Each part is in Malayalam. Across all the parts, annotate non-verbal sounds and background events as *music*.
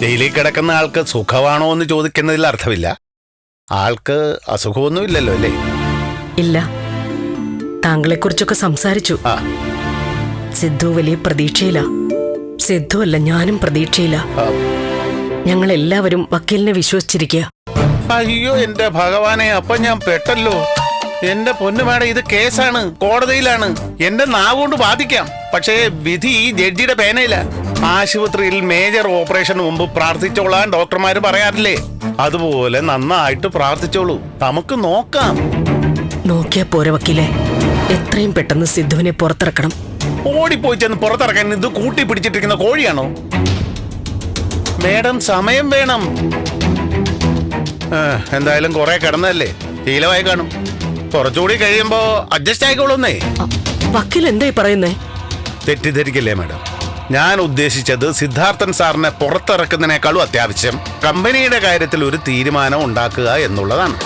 ജയിലിൽ കിടക്കുന്ന ആൾക്ക് സുഖമാണോ എന്ന് ചോദിക്കുന്നതിൽ അർത്ഥമില്ല. ആൾക്ക് അസുഖമൊന്നുമില്ലല്ലോ അല്ലേ? ഇല്ല. താങ്കളെ കുറിച്ചൊക്കെ സംസാരിച്ചു. ആ. സിദ്ധു വലിയ പ്രതീക്ഷയില്ല സിദ്ധു അല്ല ഞാനും പ്രതീക്ഷയില്ല ആ. ഞങ്ങൾ എല്ലാവരും വക്കീലിനെ വിശ്വസിച്ചിരിക്കുക അയ്യോ എന്റെ ഭഗവാനെ അപ്പൊ ഞാൻ പെട്ടല്ലോ. എന്റെ പൊന്നു മേഡം ഇത് കേസാണ് കോടതിയിലാണ്. എന്റെ നാവുകൊണ്ട് ബാധിക്കാം. പക്ഷേ വിധി ഈ ജഡ്ജിയുടെ പേനയില്ല ആശുപത്രിയിൽ മേജർ ഓപ്പറേഷന് മുമ്പ് പ്രാർത്ഥിച്ചോളാൻ ഡോക്ടർമാർ പറയാറില്ലേ? അതുപോലെ നന്നായിട്ട് പ്രാർത്ഥിച്ചോളൂ. നമുക്ക് നോക്കാം. നോക്കിയ പോരെ വക്കീലെ. എത്രയും പെട്ടെന്ന് സിദ്ധുവിനെ പുറത്തിറക്കണം. ഓടിപ്പോയി ചെന്ന് പുറത്തിറക്കാൻ ഇത് കൂട്ടി പിടിച്ചിട്ടിരിക്കുന്ന കോഴിയാണോ? മേഡം സമയം വേണം. എന്തായാലും കുറെ കിടന്നല്ലേ ശീലമായി കാണും. കുറച്ചുകൂടി കഴിയുമ്പോ അഡ്ജസ്റ്റ് ആയിക്കോളൂന്നേ. വക്കീൽ എന്തായി പറയുന്നേ? തെറ്റിദ്ധരിക്കല്ലേ മാഡം? ഞാൻ ഉദ്ദേശിച്ചത് സിദ്ധാർത്ഥൻ സാറിനെ പുറത്തിറക്കുന്നതിനേക്കാളും അത്യാവശ്യം കമ്പനിയുടെ കാര്യത്തിൽ ഒരു തീരുമാനം ഉണ്ടാക്കുക എന്നുള്ളതാണ്.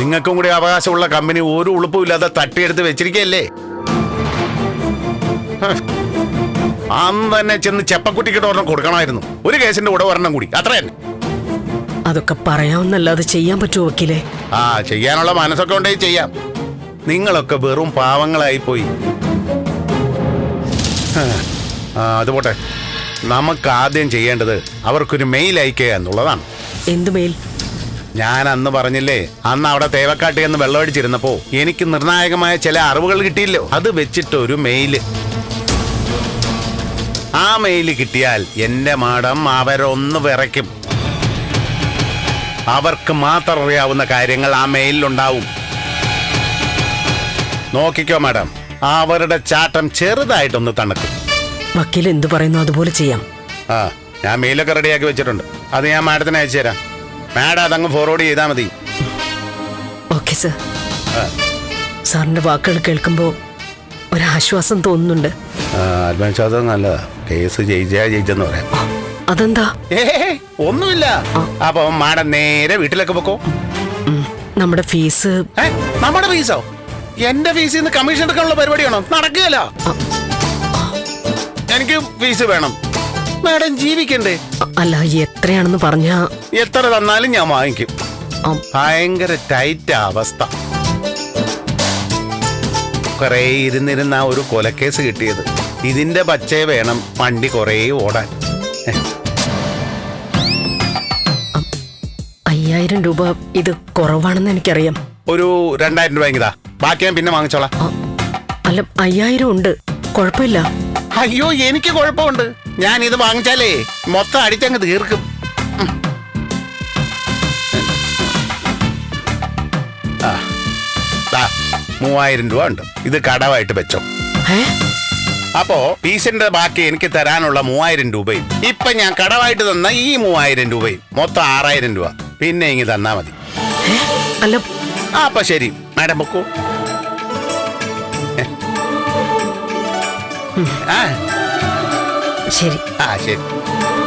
നിങ്ങൾക്കും കൂടി അവകാശമുള്ള കമ്പനി ഒരു ഉളുപ്പുമില്ലാതെ തട്ടിയെടുത്ത് വെച്ചിരിക്കല്ലേ അന്ന് തന്നെ ചെന്ന് ചെപ്പക്കുട്ടിക്കിട്ട് ഒരെണ്ണം കൊടുക്കണമായിരുന്നു. ഒരു കേസിന്റെ കൂടെ ഒരെണ്ണം കൂടി. അത്ര തന്നെ. അതൊക്കെ പറയാവുന്നല്ലാതെ ചെയ്യാൻ പറ്റുമോ വക്കീലേ? ആ ചെയ്യാനുള്ള മനസ്സൊക്കെ ഉണ്ടെങ്കിൽ ചെയ്യാം. നിങ്ങളൊക്കെ വെറും പാവങ്ങളായി പോയി *laughs* ആ അത് പോട്ടെ. നമുക്ക് ആദ്യം ചെയ്യേണ്ടത് അവർക്കൊരു മെയിൽ അയക്കുക എന്നുള്ളതാണ്. എന്ത് മെയിൽ ഞാൻ അന്ന് പറഞ്ഞില്ലേ അന്ന് അവിടെ തേവക്കാട്ടി എന്ന് വെള്ളമടിച്ചിരുന്നപ്പോ എനിക്ക് നിർണായകമായ ചില അറിവുകൾ കിട്ടിയില്ലോ. അത് വെച്ചിട്ട് ഒരു മെയിൽ ആ മെയിൽ കിട്ടിയാൽ എന്റെ മാഡം അവരൊന്ന് വിറയ്ക്കും. അവർക്ക് മാത്രം അറിയാവുന്ന കാര്യങ്ങൾ ആ മെയിലിലുണ്ടാവും നോക്കിക്കോ മാഡം. അവരുടെ ചാട്ടം ചെറുതായിട്ടൊന്ന് തണുക്കും. വക്കീൽ എന്തു പറയുന്നു അതുപോലെ ചെയ്യാം. ആ ഞാൻ മെയിലൊക്കെ റെഡിയാക്കി വെച്ചിട്ടുണ്ട്. അത് ഞാൻ മാഡത്തിന് അയച്ചു തരാം. മാഡം അതങ്ങ് ഫോർവേഡ് ചെയ്താൽ മതി. Okay sir. സാറിന്റെ വാക്കുകൾ കേൾക്കുമ്പോൾ ഒരാശ്വാസം തോന്നുന്നുണ്ട്. ആത്മവിശ്വാസം നല്ലതാ. കേസ് ജയിച്ചാ ജയിച്ചെന്ന് പറയാം. അതെന്താ? ഏ ഒന്നുമില്ല. അപ്പൊ മാഡം നേരെ വീട്ടിലേക്ക് പൊക്കോ. നമ്മുടെ ഫീസ് നമ്മുടെ ഫീസോ? എന്റെ ഫീസിൽ നിന്ന് കമ്മീഷൻ എടുക്കാനുള്ള പരിപാടിയാണോ? നടക്കുകയല്ല. എനിക്ക് ഫീസ് വേണം. മാഡം ജീവിക്കണ്ടേ? അല്ല എത്രയാണെന്ന് പറഞ്ഞാ എത്ര തന്നാലും ഞാൻ വാങ്ങിക്കും. ഭയങ്കര ടൈറ്റ് അവസ്ഥ. കുറേ ഇരുന്നിരുന്ന ഒരു കൊലക്കേസ് കിട്ടിയത്. ഇതിന്റെ പച്ചേ വേണം വണ്ടി കുറേ ഓടാൻ. അയ്യായിരം രൂപ ഇത് കുറവാണെന്ന് എനിക്കറിയാം. ഒരു രണ്ടായിരം രൂപ ഇതാ ബാക്കി ഞാൻ പിന്നെ വാങ്ങിച്ചോളാം. അല്ല അയ്യായിരം ഉണ്ട്. കുഴപ്പമില്ല. അയ്യോ എനിക്ക് കുഴപ്പമുണ്ട്. ഞാൻ ഇത് വാങ്ങിച്ചാലേ മൊത്തം അടിച്ചങ്ങ് തീർക്കും. മൂവായിരം രൂപ ഉണ്ട്. ഇത് കടവായിട്ട് വെച്ചോ. അപ്പോ പീസിന്റെ ബാക്കി എനിക്ക് തരാനുള്ള മൂവായിരം രൂപയും. ഇപ്പൊ ഞാൻ കടവായിട്ട് തന്ന ഈ മൂവായിരം രൂപയും. മൊത്തം ആറായിരം രൂപ. പിന്നെ ഇങ്ങ് തന്നാ മതി. അപ്പൊ ശരി. മാഡം പൊക്കോ. ശരി. ആ ശരി.